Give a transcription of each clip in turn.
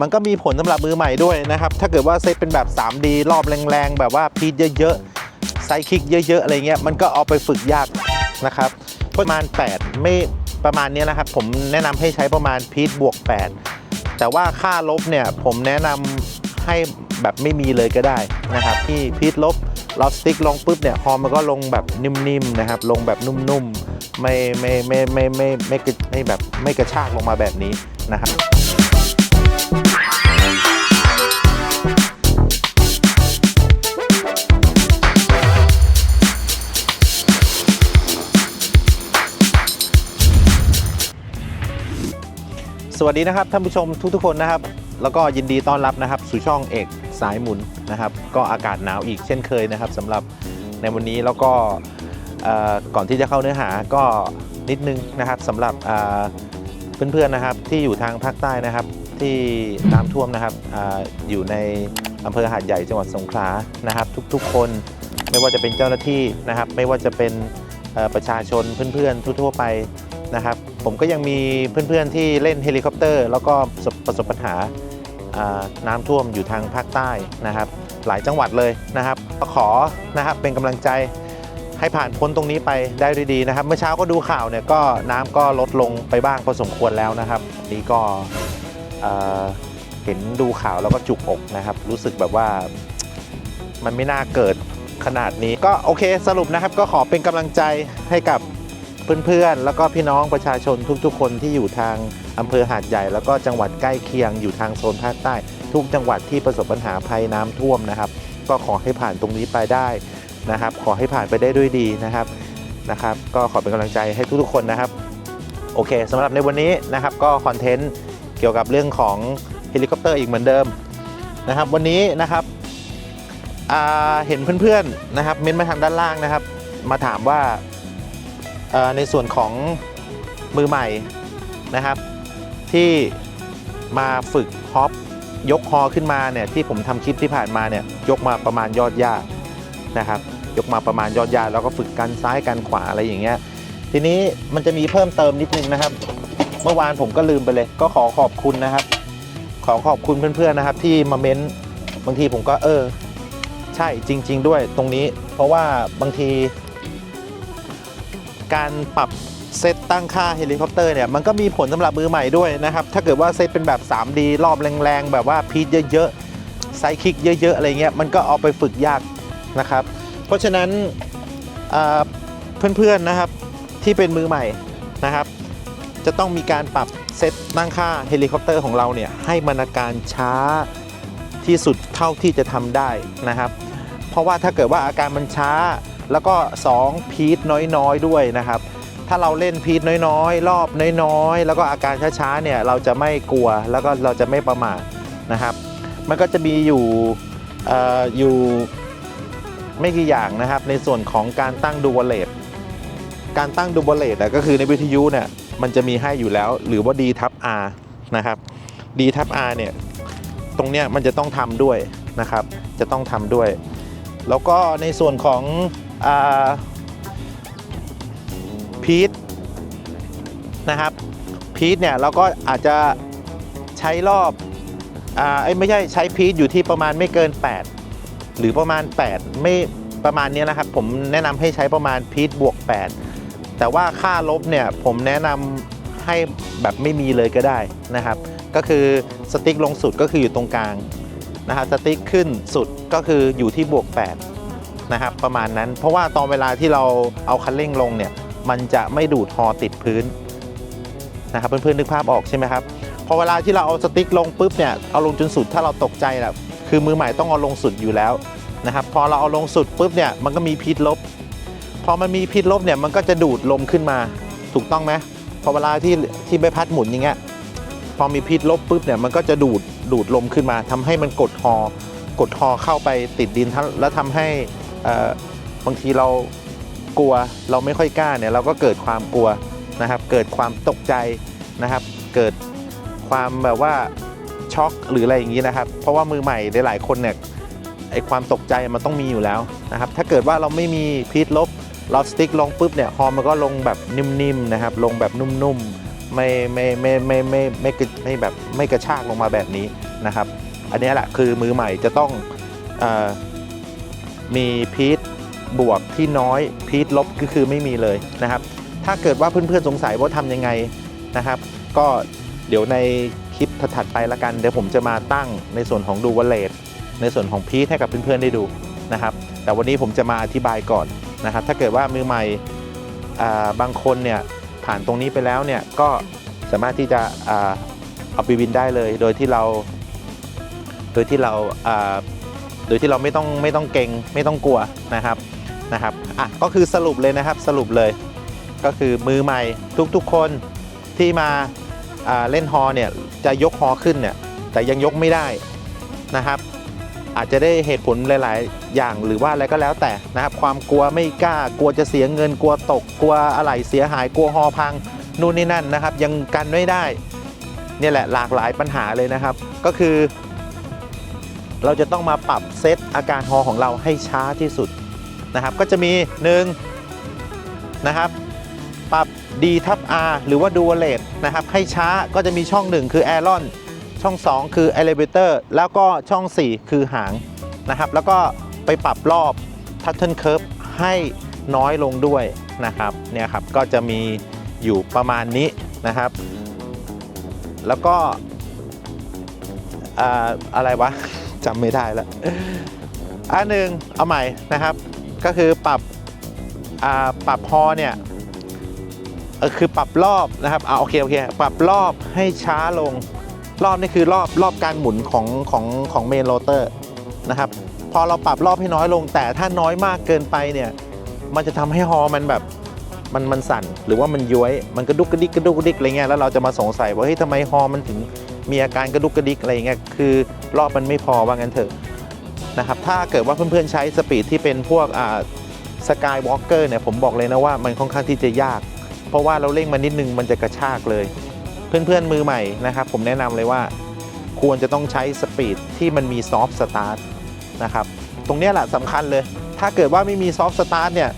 มันก็มีผลสำหรับมือใหม่ด้วยนะครับ ถ้าเกิดว่าเซตเป็นแบบ 3D รอบแรงๆ แบบว่าพีทเยอะๆไซด์คิกเยอะๆ อะไรเงี้ย มันก็เอาไปฝึกยากนะครับ ประมาณ 8 ไม่ประมาณนี้นะครับ ผมแนะนำให้ใช้ประมาณพีทบวก 8 แต่ว่าค่าลบเนี่ย ผมแนะนำให้แบบไม่มีเลยก็ได้นะครับที่พีทลบเราสติ๊กลงปุ๊บเนี่ยฮอร์มันก็ลงแบบนิ่มๆนะครับ ลงแบบนุ่มๆ ไม่ไม่ไม่ไม่ไม่ไม่ไม่แบบไม่กระชากลงมาแบบนี้นะครับ สวัสดีนะครับท่านผู้ชมทุกๆคนนะครับ แล้วก็ยินดีต้อนรับนะครับ สู่ช่องเอกสายหมุนนะครับ ก็อากาศหนาวอีกเช่นเคยนะครับสำหรับในวันนี้แล้วก็ก่อนที่จะเข้าเนื้อหาก็นิดนึงนะครับสำหรับเอ่อเพื่อนๆนะครับที่อยู่ทางภาคใต้นะครับที่น้ำท่วมนะครับออยู่ในอำเภอหาดใหญ่จังหวัดสงขลานะครับ ทุกๆ คนไม่ว่าจะเป็นเจ้าหน้าที่นะครับ ไม่ว่าจะเป็นประชาชนเพื่อนๆทั่วๆไปนะครับ ผมก็ยังมีเพื่อนๆที่เล่นเฮลิคอปเตอร์ แล้วก็ประสบปัญหาน้ำท่วมอยู่ทางภาคใต้นะครับ หลายจังหวัดเลยนะครับขอนะครับเป็นกำลังใจให้ผ่านพ้นตรงนี้ไปได้ด้วยดีนะครับ เมื่อเช้าก็ดูข่าวเนี่ยก็น้ำก็ลดลงไปบ้างพอสมควรแล้วนะครับ นี่ก็เอ่อเห็นดูข่าวแล้วก็จุกอกนะครับ รู้สึกแบบว่ามันไม่น่าเกิดขนาดนี้ก็โอเคสรุปนะครับก็ขอเป็นกำลังใจให้กับ เพื่อนๆ แล้วก็พี่น้องประชาชนทุกๆ คนที่อยู่ทางอำเภอหาดใหญ่ แล้วก็จังหวัดใกล้เคียงอยู่ทางโซนภาคใต้ ทุกจังหวัดที่ประสบปัญหาภัยน้ำท่วมนะครับ ก็ขอให้ผ่านตรงนี้ไปได้นะครับ ขอให้ผ่านไปได้ด้วยดีนะครับนะครับ ก็ขอเป็นกำลังใจให้ทุกๆ คนนะครับ โอเคสำหรับในวันนี้นะครับ ก็คอนเทนต์เกี่ยวกับเรื่องของเฮลิคอปเตอร์อีกเหมือนเดิมนะครับ วันนี้นะครับเห็นเพื่อนๆนะครับ เม้นมาทางด้านล่างนะครับ มาถามว่า ในส่วนของมือใหม่นะครับ ที่มาฝึกฮอปยกฮอขึ้นมาเนี่ยที่ผมทำคลิปที่ผ่านมาเนี่ยยกมาประมาณยอดหญ้านะครับ ยกมาประมาณยอดหญ้าแล้วก็ฝึกกันซ้ายกันขวาอะไรอย่างเงี้ยทีนี้มันจะมีเพิ่มเติมนิดนึงนะครับ เมื่อวานผมก็ลืมไปเลย ก็ขอขอบคุณนะครับ ขอขอบคุณเพื่อนๆนะครับ ที่มาเม้นบางทีผมก็เออ ใช่จริง ๆ ด้วยตรงนี้ เพราะว่าบางที การปรับเซตตั้งค่าเฮลิคอปเตอร์เนี่ยมันก็มีผลสำหรับมือใหม่ด้วยนะครับ ถ้าเกิดว่าเซตเป็นแบบ 3D รอบแรงๆ แบบว่าพีทเยอะๆไซด์คิกเยอะๆ อะไรเงี้ยมันก็เอาไปฝึกยากนะครับ เพราะฉะนั้นเพื่อนๆนะครับที่เป็นมือใหม่นะครับ จะต้องมีการปรับเซตตั้งค่าเฮลิคอปเตอร์ของเราเนี่ยให้มันอาการช้าที่สุดเท่าที่จะทำได้นะครับ เพราะว่าถ้าเกิดว่าอาการมันช้า แล้วก็ 2 พีทน้อยๆด้วยนะครับ ถ้าเราเล่นพีทน้อยๆ รอบน้อยๆ แล้วก็อาการช้าๆเนี่ยเราจะไม่กลัวแล้วก็เราจะไม่ประมาทนะครับ มันก็จะมีอยู่ออยู่ไม่กี่อย่างนะครับ ในส่วนของการตั้งดูวอลเลตการตั้งดูวอลเลตก็คือในวิทยุเนี่ยมันจะมีให้อยู่แล้ว หรือว่า D ทับ R นะครับ D ทับ R เนี่ยตรงเนี้ยมันจะต้องทำด้วยนะครับ จะต้องทำด้วย แล้วก็ในส่วนของ พีทนะครับพีทเนี่ยเราก็อาจจะใช้รอบอ่าเอ้ไม่ใช่ใช้พีทอยู่ที่ประมาณไม่เกิน 8 หรือประมาณ 8 ไม่ประมาณนี้นะครับ ผมแนะนำให้ใช้ประมาณพีทบวก 8 แต่ว่าค่าลบเนี่ยผมแนะนำให้แบบไม่มีเลยก็ได้นะครับ ก็คือสติ๊กลงสุดก็คืออยู่ตรงกลางนะครับสติ๊กขึ้นสุดก็คืออยู่ที่บวก 8 นะครับประมาณนั้น เพราะว่าตอนเวลาที่เราเอาคันเร่งลงเนี่ยมันจะไม่ดูดฮอติดพื้นนะครับเพื่อนๆนึกภาพออกใช่ไหมครับพอเวลาที่เราเอาสติ๊กลงปุ๊บเนี่ยเอาลงจนสุดถ้าเราตกใจนะคือมือใหม่ต้องเอาลงสุดอยู่แล้วนะครับพอเราเอาลงสุดปุ๊บเนี่ยมันก็มีพิษลบ พอมันมีพิษลบเนี่ยมันก็จะดูดลมขึ้นมาถูกต้องไหมพอเวลาที่ที่ใบพัดหมุนอย่างเงี้ยพอมีพิษลบปุ๊บเนี่ยมันก็จะดูดดูดลมขึ้นมาทำให้มันกดฮอกดฮอเข้าไปติดดินแล้วทำให้ บางทีเรากลัวเราไม่ค่อยกล้าเนี่ยเราก็เกิดความกลัวนะครับ เกิดความตกใจนะครับ เกิดความแบบว่าช็อกหรืออะไรอย่างนี้นะครับ เพราะว่ามือใหม่หลายๆคนเนี่ยไอความตกใจมันต้องมีอยู่แล้วนะครับ ถ้าเกิดว่าเราไม่มีพีทลบเราสติ๊กลงปุ๊บเนี่ยฮอร์มันก็ลงแบบนิ่มๆนะครับ ลงแบบนุ่มๆไม่ไม่ไม่ไม่ไม่ไม่ไม่แบบไม่กระชากลงมาแบบนี้นะครับ อันนี้แหละคือมือใหม่จะต้องอ มีพีทบวกที่น้อยพีทลบก็คือไม่มีเลยนะครับ ถ้าเกิดว่าเพื่อนๆสงสัยว่าทำยังไงนะครับ ก็เดี๋ยวในคลิปถัดไปละกัน เดี๋ยวผมจะมาตั้งในส่วนของดูวลเลตในส่วนของพีทให้กับเพื่อนๆได้ดูนะครับ แต่วันนี้ผมจะมาอธิบายก่อนนะครับ ถ้าเกิดว่ามือใหม่บางคนเนี่ยผ่านตรงนี้ไปแล้วเนี่ยก็สามารถที่จะอเอาไปวินได้เลย โดยที่เรา โดยที่เราอ่า โดยที่เราไม่ต้องไม่ต้องเก่งไม่ต้องกลัวนะครับนะครับอะก็คือสรุปเลยนะครับสรุปเลย ก็คือมือใหม่ทุกๆคนที่มาอ่าเล่นฮอเนี่ยจะยกฮอขึ้นเนี่ยแต่ยังยกไม่ได้นะครับ อาจจะได้เหตุผลหลาย ๆ อย่างหรือว่าอะไรก็แล้วแต่นะครับ ความกลัวไม่กล้ากลัวจะเสียเงินกลัวตกกลัวอะไรเสียหายกลัวฮอพังนู่นนี่นั่นนะครับ ยังกันไม่ได้ เนี่ยแหละหลากหลายปัญหาเลยนะครับ ก็คือ เราจะต้องมาปรับเซตอาการฮอของเราให้ช้าที่สุดนะครับ ก็จะมี1นะครับ ปรับ D ทับ R หรือว่า Dual Rate นะครับ ให้ช้าก็จะมีช่อง 1 คือ a i r o n ช่อง 2 คือ Elevator แล้วก็ช่อง 4 คือหางนะครับ แล้วก็ไปปรับรอบ Turtle Curve ให้น้อยลงด้วยนะครับเนี่ยครับก็จะมีอยู่ประมาณนี้นะครับ แล้วก็ออะไรวะ จำไม่ได้แล้วอันหนึ่งเอาใหม่นะครับ ก็คือปรับปรับฮอเนี่ยคือปรับรอบนะครับอ่าโอเคโอเคปรับรอบให้ช้าลง รอบนี่คือรอบรอบการหมุนของของของเมนโรเตอร์นะครับ พอเราปรับรอบให้น้อยลง แต่ถ้าน้อยมากเกินไปเนี่ย มันจะทำให้ฮอมันแบบมันมันสั่นหรือว่ามันย้วยมันกระดุกกระดิกกระดุกกระดิกอะไรเงี้ยแล้วเราจะมาสงสัยว่าเฮ้ยทำไมฮอมันถึง มีอาการกระดุกกระดิกอะไรเงี้ยคือรอบมันไม่พอว่างั้นเถอะนะครับถ้าเกิดว่าเพื่อนๆใช้สปีดที่เป็นพวกอ่าสกายวอล์กเกอร์เนี่ยผมบอกเลยนะว่ามันค่อนข้างที่จะยาก เพราะว่าเราเร่งมานิดนึงมันจะกระชากเลย เพื่อนๆมือใหม่นะครับผมแนะนำเลยว่าควรจะต้องใช้สปีดที่มันมีซอฟต์สตาร์ทนะครับตรงนี้แหละสำคัญเลย ถ้าเกิดว่าไม่มีซอฟต์สตาร์ทเนี่ย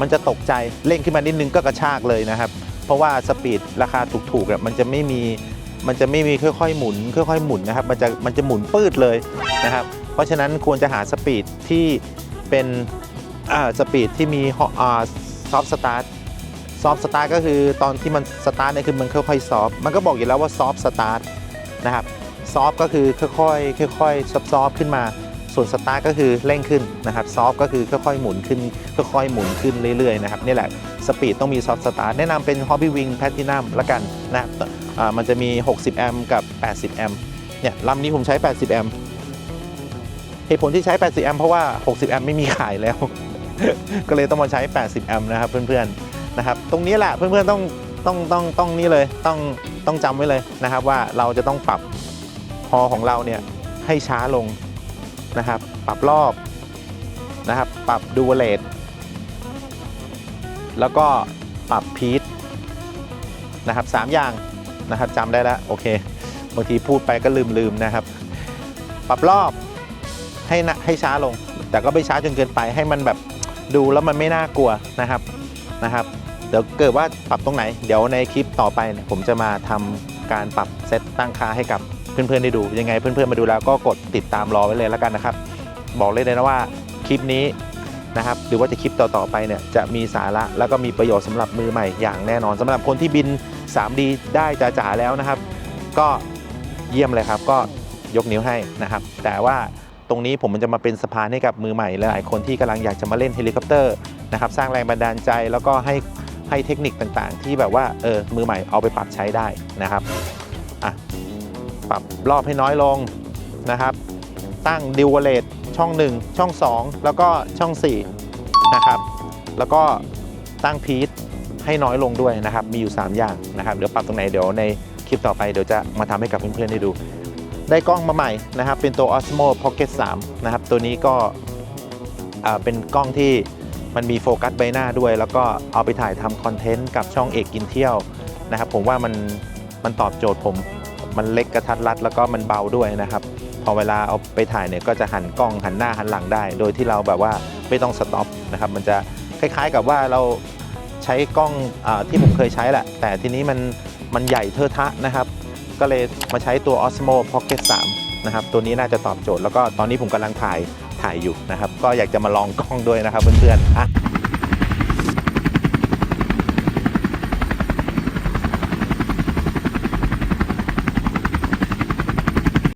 มันจะตกใจเร่งขึ้นมานิดนึงก็กระชากเลยนะครับ เพราะว่าสปีดราคาถูกๆอะมันจะไม่มีมันจะไม่มีค่อยๆหมุนค่อยๆหมุนนะครับมันจะมันจะหมุนปืดเลยนะครับเพราะฉะนั้นควรจะหาสปีดที่เป็นสปีดที่มีซอฟต์สตาร์ทซอฟต์สตาร์ทก็คือตอนที่มันสตาร์ทเนี่ยคือมันค่อยๆซอฟมันก็บอกอยู่แล้วว่าซอฟต์สตาร์ทนะครับซอฟก็คือค่อยๆค่อยๆซอฟๆขึ้นมา ส่วนสตาร์ทก็คือเร่งขึ้นนะครับซอฟก็คือค่อยๆหมุนขึ้นค่อยๆหมุนขึ้นเรื่อยๆนะครับนี่แหละสปีดต้องมีซอฟต์สตาร์ทแนะนำเป็น Hobby Wing Platinum ละกันนะมันจะมี 60 แอมป์กับ 80 แอมป์เนี่ยลำนี้ผมใช้ 80 แอมป์เหตุผลที่ใช้ 80 แอมป์เพราะว่า 60 แอมป์ไม่มีขายแล้ว ก็เลยต้องมาใช้ 80 แอมป์นะครับเพื่อนๆนะครับตรงนี้แหละเพื่อนๆต้องต้องต้องต้องนี่เลยต้องต้องจำไว้เลยนะครับว่าเราจะต้องปรับฮอของเราเนี่ยให้ช้าลง นะครับ ปรับรอบนะครับ ปรับดูเลตแล้วก็ปรับพีทนะครับสามอย่างนะครับจำได้แล้วโอเคบางทีพูดไปก็ลืมลืมนะครับ ปรับรอบให้นะให้ช้าลง แต่ก็ไม่ช้าจนเกินไปให้มันแบบดูแล้วมันไม่น่ากลัวนะครับนะครับเดี๋ยวเกิดว่าปรับตรงไหน เดี๋ยวในคลิปต่อไปเนี่ยผมจะมาทำการปรับเซตตั้งค่าให้กับ เพื่อนๆได้ดูยังไงเพื่อนๆมาดูแล้วก็กดติดตามรอไว้เลยแล้วกันนะครับ บอกเลยนะว่าคลิปนี้นะครับหรือว่าจะคลิปต่อๆไปเนี่ยจะมีสาระแล้วก็มีประโยชน์สำหรับมือใหม่อย่างแน่นอนสำหรับคนที่บิน 3D ได้จ๋าๆแล้วนะครับ ก็เยี่ยมเลยครับ ก็ยกนิ้วให้นะครับ แต่ว่าตรงนี้ผมมันจะมาเป็นสะพานให้กับมือใหม่หลายคนที่กำลังอยากจะมาเล่นเฮลิคอปเตอร์นะครับสร้างแรงบันดาลใจแล้วก็ให้ให้เทคนิคต่างๆ ที่แบบว่าเออมือใหม่เอาไปปรับใช้ได้นะครับอะ ปรับรอบให้น้อยลงนะครับ ตั้งดิวเวลตช่อง 1 ช่อง 2 แล้วก็ช่อง 4 นะครับ แล้วก็ตั้งพีทให้น้อยลงด้วยนะครับ มีอยู่ 3 อย่างนะครับ เดี๋ยวปรับตรงไหนเดี๋ยวในคลิปต่อไปเดี๋ยวจะมาทำให้กับเพื่อนๆได้ดู ได้กล้องมาใหม่นะครับ เป็นตัว Osmo Pocket 3 นะครับ ตัวนี้ก็เป็นกล้องที่มันมีโฟกัสใบหน้าด้วย แล้วก็เอาไปถ่ายทำคอนเทนต์กับช่องเอกกินเที่ยวนะครับ ผมว่ามันมันตอบโจทย์ผม มันเล็กกระทัดรัดแล้วก็มันเบาด้วยนะครับ พอเวลาเอาไปถ่ายเนี่ยก็จะหันกล้องหันหน้าหันหลังได้ โดยที่เราแบบว่าไม่ต้องสต็อปนะครับมันจะคล้ายๆกับว่าเราใช้กล้องอที่ผมเคยใช้แหละ แต่ทีนี้มันมันใหญ่เทอะทะนะครับ ก็เลยมาใช้ตัว Osmo Pocket 3 นะครับ ตัวนี้น่าจะตอบโจทย์แล้วก็ตอนนี้ผมกำลังถ่ายถ่ายอยู่นะครับ ก็อยากจะมาลองกล้องด้วยนะครับเพื่อนๆอะ